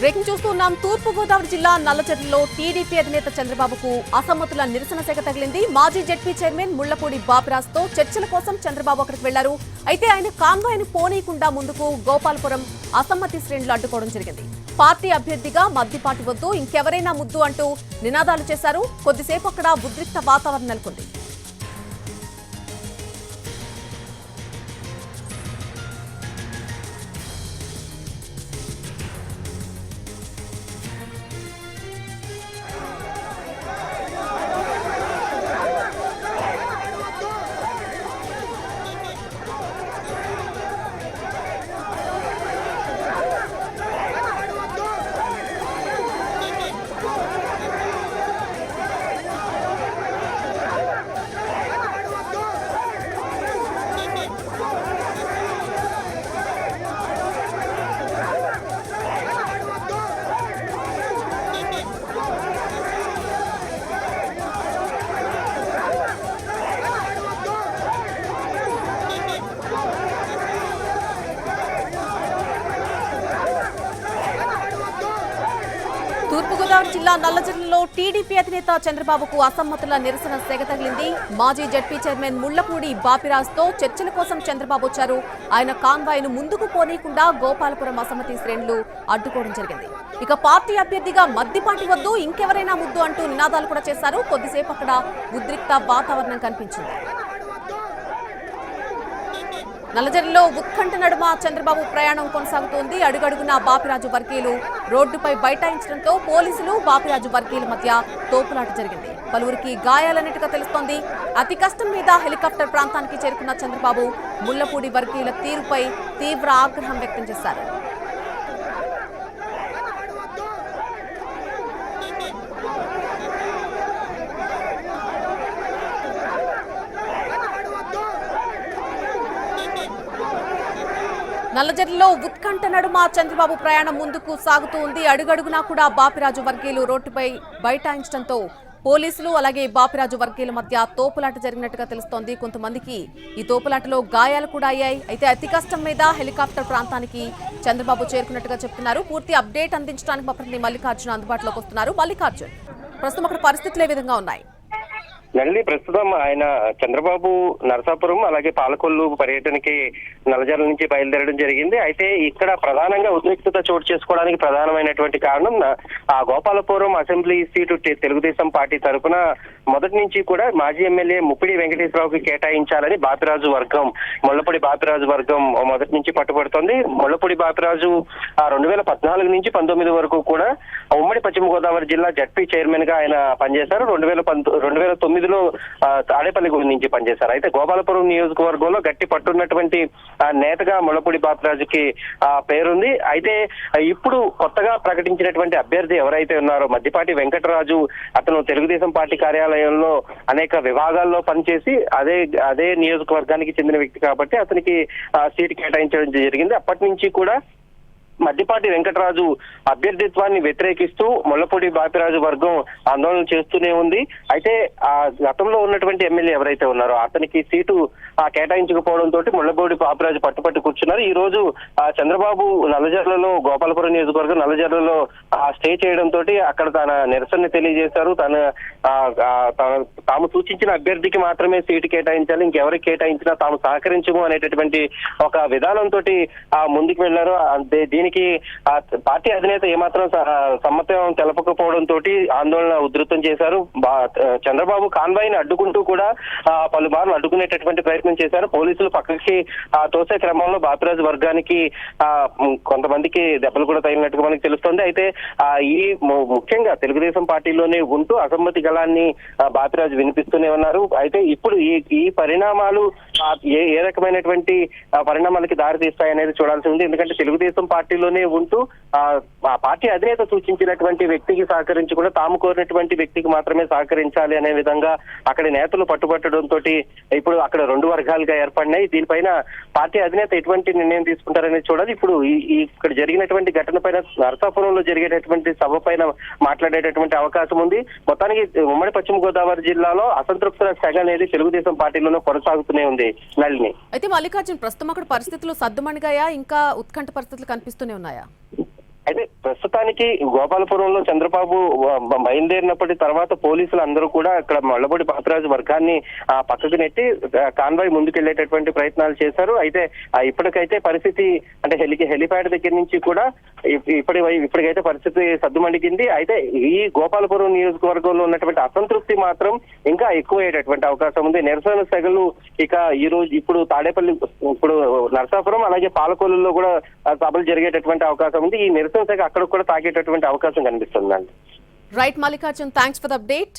Breaking చూస్తున్నాం తూర్పు గోదావరి జిల్లా నల్లచెర్లలో టీడీపీ అధినేత చంద్రబాబుకు అసమ్మతుల నిరసన శాఖ తగిలింది. మాజీ జడ్పీ చైర్మన్ ముళ్ళపూడి బాపిరాజ్తో చర్చల కోసం చంద్రబాబు అక్కడికి వెళ్ళారు. అయితే ఆయన కాన్వాయ్ను పోనీయకుండా ముందుకు గోపాలపురం అసమ్మతి శ్రేణులు అడ్డుకోవడం జరిగింది. పార్టీ అభ్యర్థిగా మద్దిపాటి వద్దు ఇంకెవరైనా ముద్దు అంటూ నినాదాలు చేశారు. కొద్దిసేపు అక్కడ ఉద్రిక్త వాతావరణం నెలకొంది. తూర్పుగోదావరి జిల్లా నల్లజర్లలో టీడీపీ అధినేత చంద్రబాబుకు అసమ్మతుల నిరసన సెగ తగిలింది. మాజీ జడ్పీ చైర్మన్ ముళ్ళపూడి బాపిరాజ్తో చర్చల కోసం చంద్రబాబు వచ్చారు. ఆయన కాన్వాయ్ను ముందుకు పోనీయకుండా గోపాలపురం అసమ్మతి శ్రేణులు అడ్డుకోవడం జరిగింది. ఇక పార్టీ అభ్యర్థిగా మద్దిపాటి వద్దు ఇంకెవరైనా ముద్దు అంటూ నినాదాలు కూడా చేశారు. కొద్దిసేపు అక్కడ ఉద్రిక్త వాతావరణం కనిపించింది. నల్లజరిలో ఉత్కంఠ నడుమ చంద్రబాబు ప్రయాణం కొనసాగుతోంది. అడుగడుగున బాపిరాజు వర్గీయులు రోడ్డుపై బైఠాయించడంతో పోలీసులు బాపిరాజు వర్గీయుల మధ్య తోపులాట జరిగింది. పలువురికి గాయాలన్నట్టుగా తెలుస్తోంది. అతి కష్టం మీద హెలికాప్టర్ ప్రాంతానికి చేరుకున్న చంద్రబాబు ముళ్ళపూడి వర్గీయుల తీరుపై తీవ్ర ఆగ్రహం వ్యక్తం చేశారు. నల్లజర్లలో ఉత్కంఠ నడుమ చంద్రబాబు ప్రయాణం ముందుకు సాగుతూ ఉంది. అడుగడుగునా కూడా బాపిరాజు వర్గీయులు రోడ్డుపై బైఠాయించడంతో పోలీసులు అలాగే బాపిరాజు వర్గీయుల మధ్య తోపులాట జరిగినట్టుగా తెలుస్తోంది. కొంతమందికి ఈ తోపులాటలో గాయాలు కూడా అయ్యాయి. అయితే అతి కష్టం మీద హెలికాప్టర్ ప్రాంతానికి చంద్రబాబు చేరుకున్నట్టుగా చెప్తున్నారు. పూర్తి అప్డేట్ అందించడానికి మా ప్రతినిధి మల్లికార్జున అందుబాటులోకి వస్తున్నారు. మల్లికార్జున్ ప్రస్తుతం అక్కడ పరిస్థితులు ఏ విధంగా ఉన్నాయి? నల్లి ప్రస్తుతం ఆయన చంద్రబాబు నరసాపురం అలాగే పాలకొల్లు పర్యటనకి నల్లజర్ల నుంచి బయలుదేరడం జరిగింది. అయితే ఇక్కడ ప్రధానంగా ఉద్రిక్తత చోటు చేసుకోవడానికి ప్రధానమైనటువంటి కారణం ఆ Gopalapuram assembly seat Telugu Desam party తరఫున మొదటి నుంచి కూడా మాజీ ఎమ్మెల్యే ముప్పిడి వెంకటేశ్వరరావుకి కేటాయించాలని బాపిరాజు వర్గం ముళ్ళపూడి బాపిరాజు వర్గం మొదటి నుంచి పట్టుబడుతోంది. ముళ్ళపూడి బాపిరాజు ఆ రెండు వేల పద్నాలుగు నుంచి పంతొమ్మిది వరకు కూడా ఉమ్మడి పశ్చిమ గోదావరి జిల్లా జడ్పీ చైర్మన్గా ఆయన పనిచేశారు. రెండు వేల పంతొ రెండు వేల తొమ్మిదిలో తాడేపల్లి గురించి నుంచి పనిచేశారు. అయితే గోపాలపురం నియోజకవర్గంలో గట్టి పట్టున్నటువంటి నేతగా ముళ్ళపూడి బాపరాజుకి ఆ పేరుంది. అయితే ఇప్పుడు కొత్తగా ప్రకటించినటువంటి అభ్యర్థి ఎవరైతే ఉన్నారో మద్దిపాటి వెంకటరాజు అతను తెలుగుదేశం పార్టీ కార్యాలయంలో అనేక విభాగాల్లో పనిచేసి అదే అదే నియోజకవర్గానికి చెందిన వ్యక్తి కాబట్టి అతనికి సీటు కేటాయించడం జరిగింది. అప్పటి నుంచి కూడా మద్దిపాటి వెంకటరాజు అభ్యర్థిత్వాన్ని వ్యతిరేకిస్తూ ముల్లపూడి బాపిరాజు వర్గం ఆందోళన చేస్తూనే ఉంది. అయితే ఆ గతంలో ఉన్నటువంటి ఎమ్మెల్యే ఎవరైతే ఉన్నారో అతనికి సీటు ఆ కేటాయించకపోవడం తోటి బాపిరాజు పట్టుపట్టి కూర్చున్నారు. ఈ రోజు ఆ చంద్రబాబు నల్లజర్లలో గోపాలపురం నియోజకవర్గం నల్లజర్లలో ఆ స్టే చేయడం తోటి అక్కడ తన నిరసన తెలియజేశారు. తన ఆ, తాను- తాము సూచించిన అభ్యర్థికి మాత్రమే సీటు కేటాయించాలి. ఇంకెవరికి కేటాయించినా తాము సహకరించము అనేటటువంటి ఒక విధానంతో ముందుకు వెళ్ళారు దీని దీనికి ఆ పార్టీ అధినేత ఏమాత్రం సమ్మతం తెలపకపోవడం తోటి ఆందోళన ఉధృతం చేశారు. బా- చంద్రబాబు కాన్వాయ్ని అడ్డుకుంటూ కూడా పలుమార్లు అడ్డుకునేటటువంటి ప్రయత్నం చేశారు. పోలీసులు పక్కకి ఆ, తోసే క్రమంలో బాపిరాజు వర్గానికి కొంతమందికి దెబ్బలు కూడా తగిలినట్టుగా మనకి తెలుస్తుంది. అయితే ఈ ముఖ్యంగా తెలుగుదేశం పార్టీలోనే ఉంటూ అసమ్మతి గళాన్ని బాపిరాజు వినిపిస్తూనే ఉన్నారు. అయితే ఇప్పుడు ఈ ఈ పరిణామాలు ఏ ఏ రకమైనటువంటి పరిణామాలకి దారి తీస్తాయనేది చూడాల్సి ఉంది. ఎందుకంటే తెలుగుదేశం పార్టీ పార్టీలోనే ఉంటూ ఆ పార్టీ అధినేత సూచించినటువంటి వ్యక్తికి సహకరించకుండా తాము కోరినటువంటి వ్యక్తికి మాత్రమే సహకరించాలి అనే విధంగా అక్కడి నేతలు పట్టుబట్టడంతో ఇప్పుడు అక్కడ రెండు వర్గాలుగా ఏర్పడినాయి. దీనిపైన పార్టీ అధినేత ఎటువంటి నిర్ణయం తీసుకుంటారనేది చూడాలి. ఇప్పుడు ఇక్కడ జరిగినటువంటి ఘటన పైన నరసాపురంలో జరిగేటటువంటి సభ పైన మాట్లాడేటటువంటి అవకాశం ఉంది. మొత్తానికి ఉమ్మడి పశ్చిమ గోదావరి జిల్లాలో అసంతృప్తుల సెగ అనేది తెలుగుదేశం పార్టీలోనే కొనసాగుతూనే ఉంది. నళిని. అయితే మల్లికార్జున్ ప్రస్తుతం అక్కడ పరిస్థితులు సర్దుమణిగాయా? ఇంకా ఉత్కంఠ పరిస్థితులు కనిపిస్తూనే ఉన్నాయా అయితే ప్రస్తుతానికి గోపాలపురంలో చంద్రబాబు బయలుదేరినప్పటి తర్వాత పోలీసులు అందరూ కూడా అక్కడ మల్లబొడి పాపరాజు వర్గాన్ని ఆ పక్కకు నెట్టి కాన్వాయ్ ముందుకెళ్ళేటటువంటి ప్రయత్నాలు చేశారు. అయితే ఇప్పటికైతే పరిస్థితి అంటే హెలి హెలిప్యాడ్ దగ్గర నుంచి కూడా ఇప్పటి ఇప్పటికైతే పరిస్థితి సద్దుమణిగింది అయితే ఈ గోపాలపురం నియోజకవర్గంలో ఉన్నటువంటి అసంతృప్తి మాత్రం ఇంకా ఎక్కువయ్యేటటువంటి అవకాశం ఉంది. నిరసన సెగలు ఇక ఈ రోజు ఇప్పుడు తాడేపల్లి ఇప్పుడు నరసాపురం అలాగే పాలకొల్లులో కూడా సభలు జరిగేటటువంటి అవకాశం ఉంది. ఈ నిరసన సెగ అక్కడ కూడా తాగేటటువంటి అవకాశం కనిపిస్తుందండి. Right Mallikarjun thanks for the update